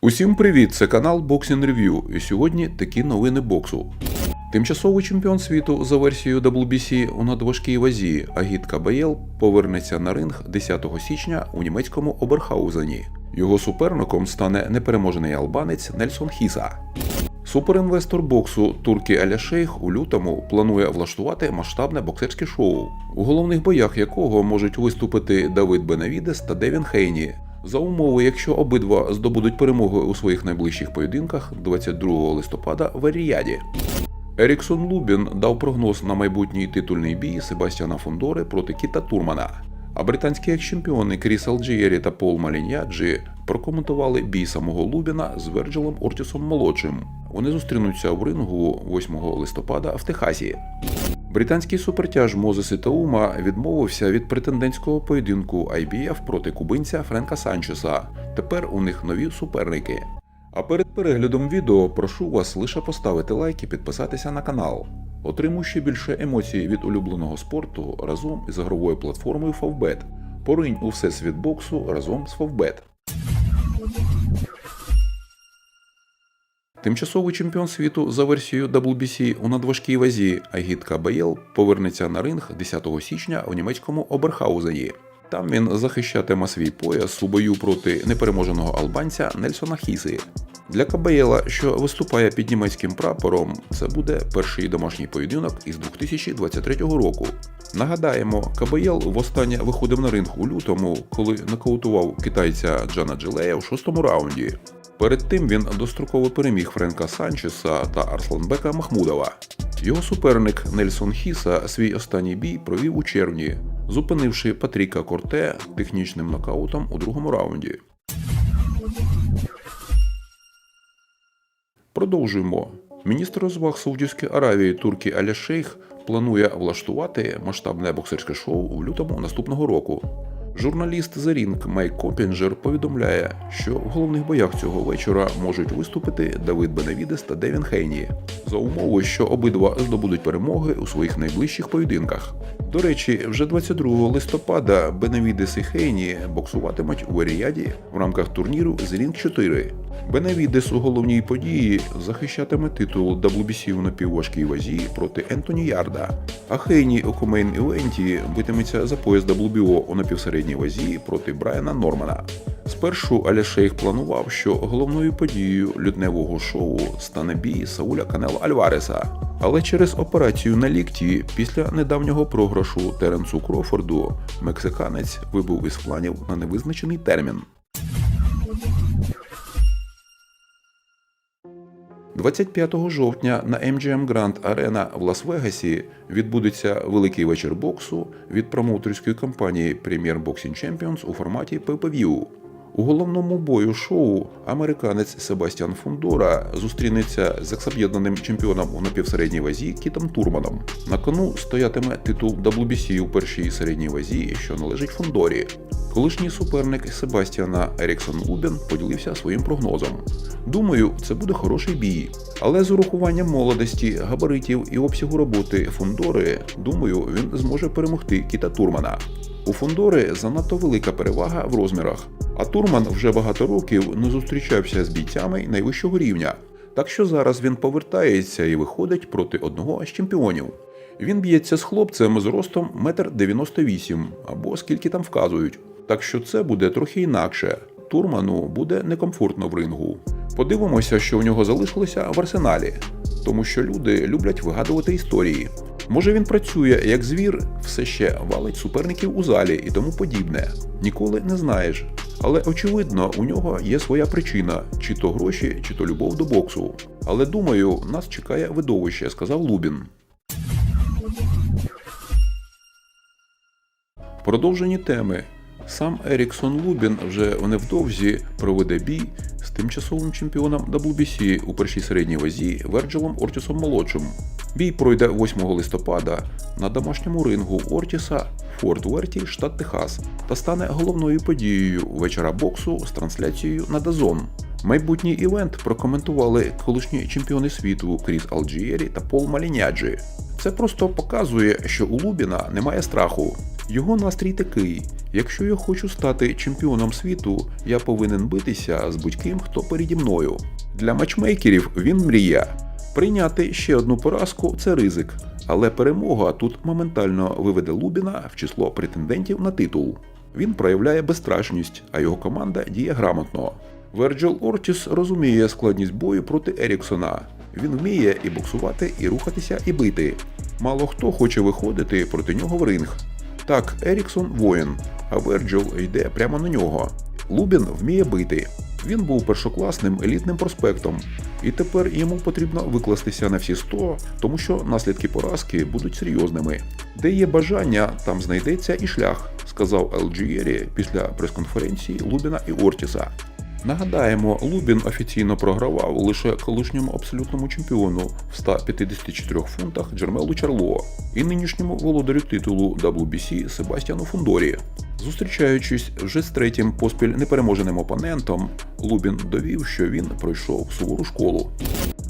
Усім привіт! Це канал Boxing Review. І сьогодні такі новини боксу. Тимчасовий чемпіон світу за версією WBC у надважкій вазі Агіт Кабаєл повернеться на ринг 10 січня у німецькому Оберхаузені. Його суперником стане непереможений албанець Нельсон Хіса. Суперінвестор боксу Туркі Аля Шейх у лютому планує влаштувати масштабне боксерське шоу, у головних боях якого можуть виступити Давид Бенавідес та Девін Хейні. За умови, якщо обидва здобудуть перемоги у своїх найближчих поєдинках 22 листопада в Аріяді. Еріксон Лубін дав прогноз на майбутній титульний бій Себастьяна Фондори проти Кіта Турмана. А британські екс-чемпіони Кріс Алджієрі та Пол Маліньяджі прокоментували бій самого Лубіна з Верджилом Ортісом молодшим. Вони зустрінуться в рингу 8 листопада в Техасі. Британський супертяж Мозес Ітаума відмовився від претендентського поєдинку IBF проти кубинця Френка Санчеса. Тепер у них нові суперники. А перед переглядом відео прошу вас лише поставити лайк і підписатися на канал. Отримуй ще більше емоцій від улюбленого спорту разом із ігровою платформою Favbet. Поринь у всесвіт боксу разом з Favbet. Тимчасовий чемпіон світу за версією WBC у надважкій вазі Агіт Кабаєл повернеться на ринг 10 січня у німецькому Оберхаузені. Там він захищатиме свій пояс у бою проти непереможеного албанця Нельсона Хіси. Для Кабаєла, що виступає під німецьким прапором, це буде перший домашній поєдинок із 2023 року. Нагадаємо, Кабаєл востаннє виходив на ринг у лютому, коли нокаутував китайця Джана Джилея в шостому раунді. Перед тим він достроково переміг Френка Санчеса та Арсланбека Махмудова. Його суперник Нельсон Хіса свій останній бій провів у червні, зупинивши Патріка Корте технічним нокаутом у другому раунді. Продовжуємо. Міністр розваг Саудівської Аравії Туркі Аля Шейх планує влаштувати масштабне боксерське шоу в лютому наступного року. Журналіст The Ring Майк Копінджер повідомляє, що в головних боях цього вечора можуть виступити Давид Бенавідес та Девін Хейні за умови, що обидва здобудуть перемоги у своїх найближчих поєдинках. До речі, вже 22 листопада Бенавідес і Хейні боксуватимуть у Еріяді в рамках турніру The Ring 4. Бенавідес у головній події захищатиме титул WBC у напівважкій вазі проти Ентоні Ярда, а Хейні у комейн івенті битиметься за пояс WBO у напівсередній вазі проти Брайана Нормана. Спершу Аля Шейх планував, що головною подією лютневого шоу стане бій Сауля Канело Альвареса. Але через операцію на лікті після недавнього програшу Теренсу Крофорду мексиканець вибув із планів на невизначений термін. 25 жовтня на MGM Grand Arena в Лас-Вегасі відбудеться великий вечір боксу від промоутерської компанії Premier Boxing Champions у форматі pay-per-view. У головному бою шоу американець Себастьян Фондора зустрінеться з ексоб'єднаним чемпіоном у напівсередній вазі Кітом Турманом. На кону стоятиме титул WBC у першій середній вазі, що належить Фондорі. Колишній суперник Себастьяна Еріксон Лубін поділився своїм прогнозом. Думаю, це буде хороший бій. Але з урахуванням молодості, габаритів і обсягу роботи Фондори, думаю, він зможе перемогти Кіта Турмана. У Фондори занадто велика перевага в розмірах, а Турман вже багато років не зустрічався з бійцями найвищого рівня. Так що зараз він повертається і виходить проти одного з чемпіонів. Він б'ється з хлопцем з ростом 1,98 м або скільки там вказують. Так що це буде трохи інакше. Турману буде некомфортно в рингу. Подивимося, що у нього залишилося в арсеналі, тому що люди люблять вигадувати історії. Може він працює як звір, все ще валить суперників у залі і тому подібне. Ніколи не знаєш. Але очевидно, у нього є своя причина: чи то гроші, чи то любов до боксу. Але думаю, нас чекає видовище, сказав Лубін. В продовженні теми. Сам Еріксон Лубін вже невдовзі проведе бій з тимчасовим чемпіоном WBC у першій середній вазі Верджилом Ортісом молодшим. Бій пройде 8 листопада на домашньому рингу Ортіса Форт Верті, штат Техас, та стане головною подією вечора боксу з трансляцією на Дазон. Майбутній івент прокоментували колишні чемпіони світу Кріс Алджієрі та Пол Маліняджі. Це просто показує, що у Лубіна немає страху. Його настрій такий: якщо я хочу стати чемпіоном світу, я повинен битися з будь-ким, хто переді мною. Для матчмейкерів він мрія. Прийняти ще одну поразку це ризик, але перемога тут моментально виведе Лубіна в число претендентів на титул. Він проявляє безстрашність, а його команда діє грамотно. Верджил Ортіс розуміє складність бою проти Еріксона. Він вміє і боксувати, і рухатися, і бити. Мало хто хоче виходити проти нього в ринг. Так, Еріксон воїн, а Верджил йде прямо на нього. Лубін вміє бити. Він був першокласним елітним проспектом, і тепер йому потрібно викластися на всі 100, тому що наслідки поразки будуть серйозними. Де є бажання, там знайдеться і шлях, сказав Елджієрі після прес-конференції Лубіна і Ортіса. Нагадаємо, Лубін офіційно програвав лише колишньому абсолютному чемпіону в 154 фунтах Джермелу Чарло і нинішньому володарю титулу WBC Себастьяну Фундорі. Зустрічаючись вже з третім поспіль непереможеним опонентом, Лубін довів, що він пройшов сувору школу.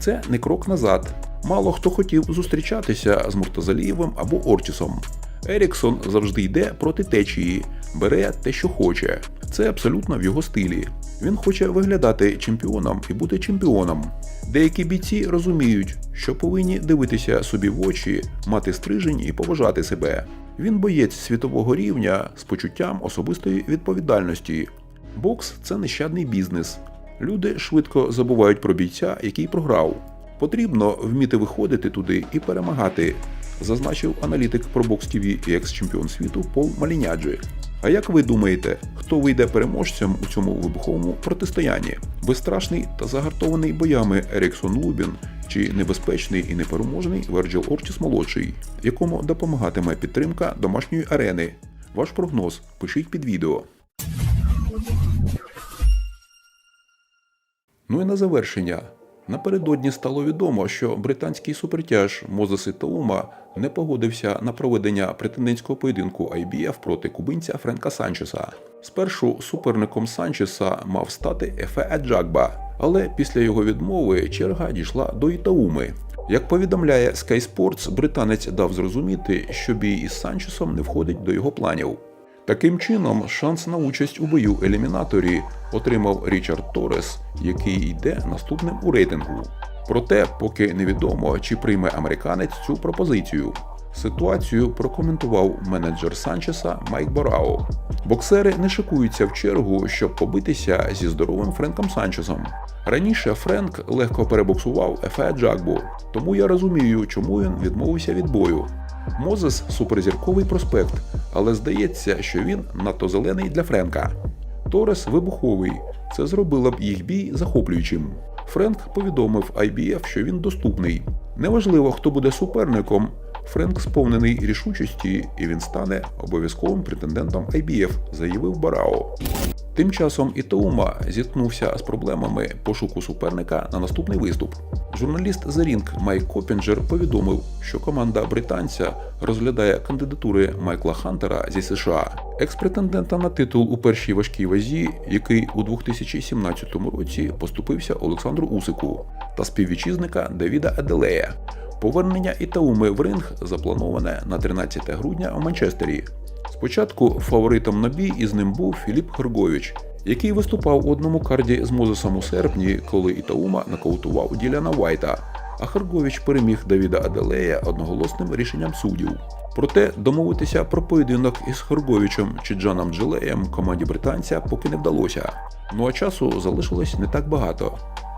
Це не крок назад. Мало хто хотів зустрічатися з Муртазалієвим або Ортісом. Еріксон завжди йде проти течії, бере те, що хоче. Це абсолютно в його стилі. Він хоче виглядати чемпіоном і бути чемпіоном. Деякі бійці розуміють, що повинні дивитися собі в очі, мати стрижень і поважати себе. Він боєць світового рівня з почуттям особистої відповідальності. Бокс це нещадний бізнес. Люди швидко забувають про бійця, який програв. Потрібно вміти виходити туди і перемагати, зазначив аналітик бокс ТВ і екс-чемпіон світу Пол Маліняджі. А як ви думаєте, хто вийде переможцем у цьому вибуховому протистоянні? Безстрашний та загартований боями Еріксон Лубін чи небезпечний і непереможний Верджил Ортіс молодший, якому допомагатиме підтримка домашньої арени? Ваш прогноз пишіть під відео. Ну і на завершення. Напередодні стало відомо, що британський супертяж Мозес Ітаума не погодився на проведення претендентського поєдинку IBF проти кубинця Френка Санчеса. Спершу суперником Санчеса мав стати Ефе Аджагба, але після його відмови черга дійшла до Ітауми. Як повідомляє Sky Sports, британець дав зрозуміти, що бій із Санчесом не входить до його планів. Таким чином, шанс на участь у бою елімінаторі отримав Річард Торрес, який йде наступним у рейтингу. Проте, поки невідомо, чи прийме американець цю пропозицію. Ситуацію прокоментував менеджер Санчеса Майк Борао. Боксери не шикуються в чергу, щоб побитися зі здоровим Френком Санчесом. Раніше Френк легко перебоксував Ефе Джагбу, тому я розумію, чому він відмовився від бою. Мозес суперзірковий проспект, але здається, що він надто зелений для Френка. Торес вибуховий. Це зробило б їх бій захоплюючим. Френк повідомив IBF, що він доступний. Неважливо, хто буде суперником. Френк сповнений рішучості, і він стане обов'язковим претендентом IBF, заявив Барао. Тим часом Ітаума зіткнувся з проблемами пошуку суперника на наступний виступ. Журналіст The Ring Майк Копінджер повідомив, що команда британця розглядає кандидатури Майкла Хантера зі США, екс-претендента на титул у першій важкій вазі, який у 2017 році поступився Олександру Усику, та співвітчизника Давіда Аделея. Повернення Ітауми в ринг заплановане на 13 грудня у Манчестері. Спочатку фаворитом на бій із ним був Філіп Хергович, який виступав у одному карді з Мозесом у серпні, коли Ітаума нокаутував Діляна Вайта, а Хергович переміг Давіда Аделея одноголосним рішенням суддів. Проте домовитися про поєдинок із Херговичем чи Джаном Джилеєм команді британця поки не вдалося. Ну а часу залишилось не так багато.